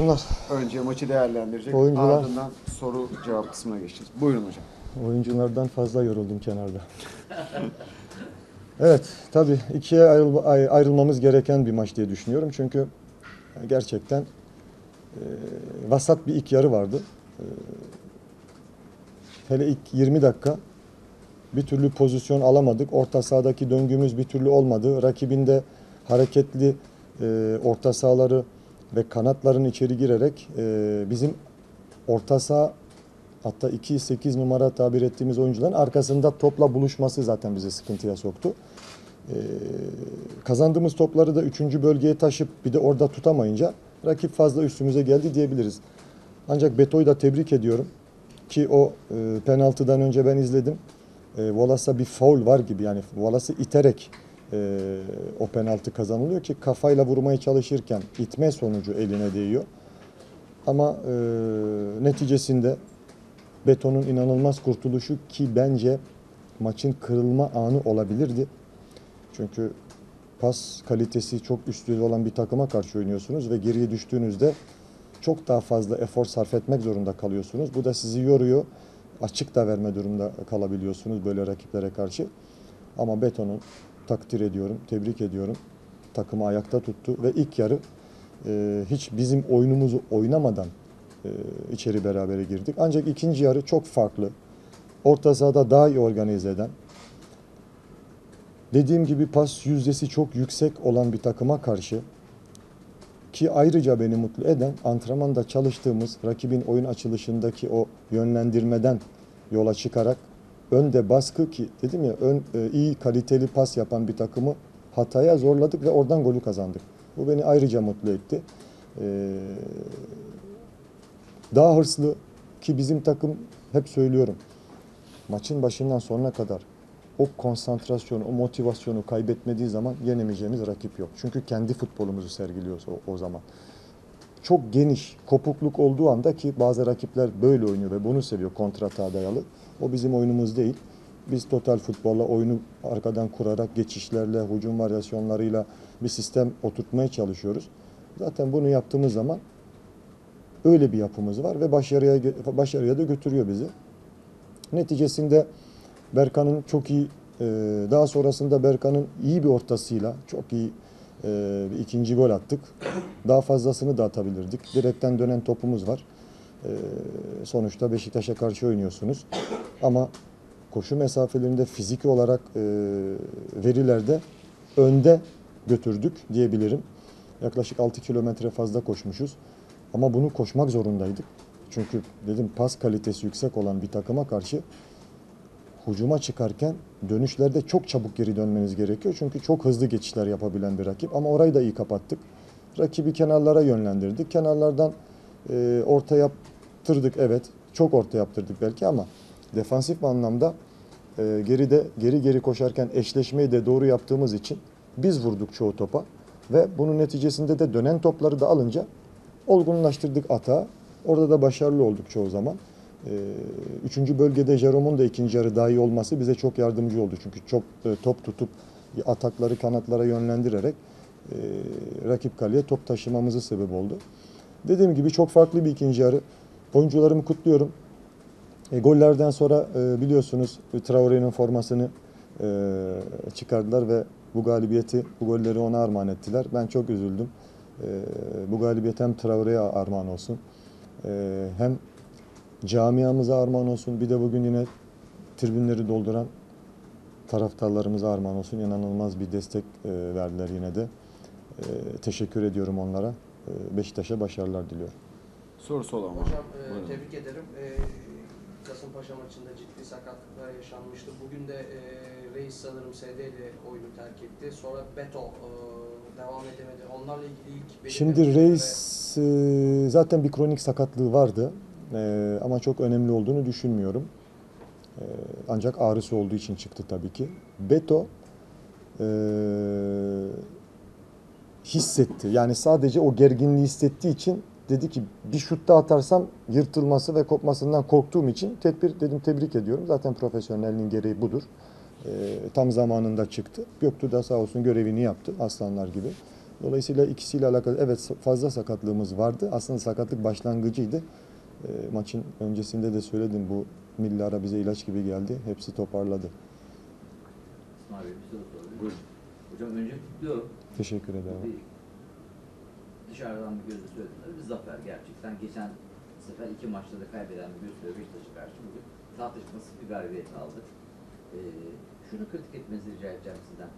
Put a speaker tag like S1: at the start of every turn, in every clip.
S1: Onlar
S2: Önce maçı değerlendirecek.
S1: Oyuncular-
S2: Ardından soru cevap kısmına geçeceğiz. Buyurun hocam.
S1: oyunculardan fazla yoruldum kenarda. evet, tabii ikiye ayrıl- ay- ayrılmamız gereken bir maç diye düşünüyorum. Çünkü gerçekten e, vasat bir ilk yarı vardı. E, hele ilk 20 dakika bir türlü pozisyon alamadık. Orta sahadaki döngümüz bir türlü olmadı. Rakibinde hareketli e, orta sahaları ve kanatların içeri girerek e, bizim orta saha hatta 2-8 numara tabir ettiğimiz oyuncuların arkasında topla buluşması zaten bizi sıkıntıya soktu. Ee, kazandığımız topları da 3. bölgeye taşıp bir de orada tutamayınca rakip fazla üstümüze geldi diyebiliriz. Ancak Beto'yu da tebrik ediyorum ki o e, penaltıdan önce ben izledim. E, Wallace'a bir foul var gibi yani Wallace'ı iterek e, o penaltı kazanılıyor ki kafayla vurmaya çalışırken itme sonucu eline değiyor. Ama e, neticesinde Beton'un inanılmaz kurtuluşu ki bence maçın kırılma anı olabilirdi. Çünkü pas kalitesi çok üst düzey olan bir takıma karşı oynuyorsunuz ve geriye düştüğünüzde çok daha fazla efor sarf etmek zorunda kalıyorsunuz. Bu da sizi yoruyor. Açık da verme durumunda kalabiliyorsunuz böyle rakiplere karşı. Ama Beton'u takdir ediyorum, tebrik ediyorum. Takımı ayakta tuttu ve ilk yarı e, hiç bizim oyunumuzu oynamadan e, içeri berabere girdik. Ancak ikinci yarı çok farklı. Orta sahada daha iyi organize eden, dediğim gibi pas yüzdesi çok yüksek olan bir takıma karşı ki ayrıca beni mutlu eden antrenmanda çalıştığımız rakibin oyun açılışındaki o yönlendirmeden yola çıkarak önde baskı ki dedim ya ön, e, iyi kaliteli pas yapan bir takımı hataya zorladık ve oradan golü kazandık. Bu beni ayrıca mutlu etti. Ee, daha hırslı ki bizim takım hep söylüyorum. Maçın başından sonuna kadar o konsantrasyonu, o motivasyonu kaybetmediği zaman yenemeyeceğimiz rakip yok. Çünkü kendi futbolumuzu sergiliyoruz o, o zaman. Çok geniş kopukluk olduğu anda ki bazı rakipler böyle oynuyor ve bunu seviyor kontrata dayalı. O bizim oyunumuz değil. Biz total futbolla oyunu arkadan kurarak geçişlerle, hücum varyasyonlarıyla bir sistem oturtmaya çalışıyoruz. Zaten bunu yaptığımız zaman öyle bir yapımız var ve başarıya başarıya da götürüyor bizi. Neticesinde Berkan'ın çok iyi daha sonrasında Berkan'ın iyi bir ortasıyla çok iyi e, ikinci gol attık. Daha fazlasını da atabilirdik. Direkten dönen topumuz var. E, sonuçta Beşiktaş'a karşı oynuyorsunuz. Ama koşu mesafelerinde fiziki olarak e, verilerde önde götürdük diyebilirim. Yaklaşık 6 kilometre fazla koşmuşuz. Ama bunu koşmak zorundaydık. Çünkü dedim pas kalitesi yüksek olan bir takıma karşı hücuma çıkarken dönüşlerde çok çabuk geri dönmeniz gerekiyor. Çünkü çok hızlı geçişler yapabilen bir rakip. Ama orayı da iyi kapattık. Rakibi kenarlara yönlendirdik. Kenarlardan e, orta yaptırdık evet. Çok orta yaptırdık belki ama defansif anlamda e, geride geri geri koşarken eşleşmeyi de doğru yaptığımız için biz vurduk çoğu topa ve bunun neticesinde de dönen topları da alınca olgunlaştırdık atağı. Orada da başarılı olduk çoğu zaman. Ee, Üçüncü bölgede Jerome'un da ikinci yarı daha iyi olması bize çok yardımcı oldu. Çünkü çok e, top tutup atakları kanatlara yönlendirerek e, rakip kaleye top taşımamızı sebep oldu. Dediğim gibi çok farklı bir ikinci yarı. Oyuncularımı kutluyorum. E, gollerden sonra e, biliyorsunuz Traore'nin formasını e, çıkardılar ve bu galibiyeti, bu golleri ona armağan ettiler. Ben çok üzüldüm. E, bu galibiyet hem Traore'ye armağan olsun, e, hem camiamıza armağan olsun. Bir de bugün yine tribünleri dolduran taraftarlarımıza armağan olsun. İnanılmaz bir destek e, verdiler yine de. E, teşekkür ediyorum onlara. E, Beşiktaş'a başarılar diliyorum.
S2: Sorusu olan var.
S3: Hocam e,
S2: Buyurun.
S3: tebrik ederim. E, Kasımpaşa maçında ciddi sakatlıklar yaşanmıştı. Bugün de e, Reis sanırım SD ile oyunu terk etti. Sonra Beto e, devam edemedi. Onlarla ilgili ilk
S1: Şimdi
S3: ve-
S1: Reis e, zaten bir kronik sakatlığı vardı. E, ama çok önemli olduğunu düşünmüyorum. E, ancak ağrısı olduğu için çıktı tabii ki. Beto e, hissetti. Yani sadece o gerginliği hissettiği için dedi ki bir şut daha atarsam yırtılması ve kopmasından korktuğum için tedbir dedim tebrik ediyorum. Zaten profesyonelliğin gereği budur. E, tam zamanında çıktı. Göktuğ da sağ olsun görevini yaptı aslanlar gibi. Dolayısıyla ikisiyle alakalı evet fazla sakatlığımız vardı. Aslında sakatlık başlangıcıydı. E, maçın öncesinde de söyledim bu milli ara bize ilaç gibi geldi. Hepsi toparladı.
S4: Bey bir soru sorayım.
S2: Buyurun.
S4: Hocam önce kutluyorum.
S1: Teşekkür ederim.
S4: Bir dışarıdan bir gözle söylediğiniz bir zafer gerçekten. Geçen sefer iki maçta da kaybeden bir Göztepe Beşiktaş'a karşı bugün tartışmasız bir galibiyet aldık. Ee, şunu kritik etmenizi rica edeceğim sizden.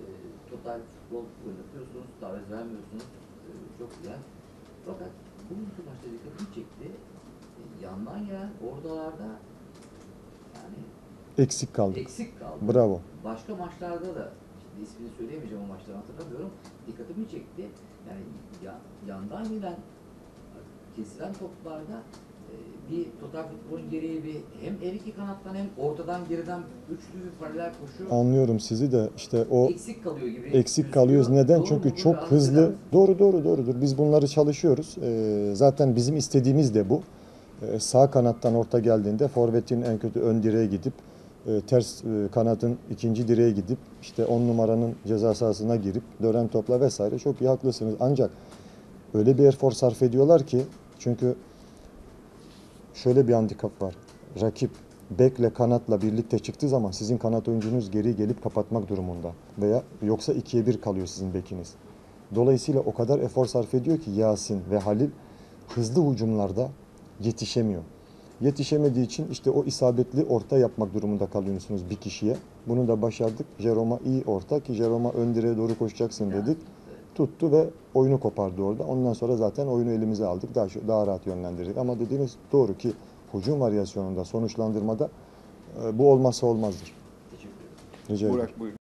S4: Ee, total futbol oynatıyorsunuz, taviz vermiyorsunuz. Ee, çok güzel. Fakat bugünkü maçta dikkatimi çekti. Ee, yandan gelen oradalarda yani
S1: Eksik kaldık.
S4: eksik kaldı.
S1: Bravo.
S4: Başka maçlarda da şimdi ismini söyleyemeyeceğim o maçları hatırlamıyorum. Dikkatimi çekti. Yani ya- yandan gelen kesilen toplarda e, bir total futbolun gereği bir hem her iki kanattan hem ortadan geriden üçlü bir paralel koşu
S1: Anlıyorum sizi de işte o
S4: eksik kalıyor gibi.
S1: eksik
S4: gözüküyor.
S1: kalıyoruz. Neden?
S4: Doğru
S1: Çünkü
S4: mu?
S1: Çok hızlı.
S4: mısınız?
S1: Doğru doğru doğrudur. Biz bunları çalışıyoruz. Ee, zaten bizim istediğimiz de bu. Ee, sağ kanattan orta geldiğinde forvetin en kötü ön direğe gidip e, ters e, kanatın ikinci direğe gidip işte on numaranın ceza sahasına girip dönen topla vesaire çok iyi haklısınız. Ancak öyle bir efor sarf ediyorlar ki çünkü şöyle bir handikap var. Rakip bekle kanatla birlikte çıktığı zaman sizin kanat oyuncunuz geri gelip kapatmak durumunda veya yoksa ikiye bir kalıyor sizin bekiniz. Dolayısıyla o kadar efor sarf ediyor ki Yasin ve Halil hızlı hücumlarda yetişemiyor. Yetişemediği için işte o isabetli orta yapmak durumunda kalıyorsunuz bir kişiye. Bunu da başardık. Jeroma iyi orta ki Jeroma ön direğe doğru koşacaksın dedik. Tuttu ve oyunu kopardı orada. Ondan sonra zaten oyunu elimize aldık. Daha daha rahat yönlendirdik. Ama dediğiniz doğru ki hücum varyasyonunda, sonuçlandırmada e, bu olmazsa olmazdır.
S4: Teşekkür ederim.
S1: Rica ederim.
S2: Burak buyurun.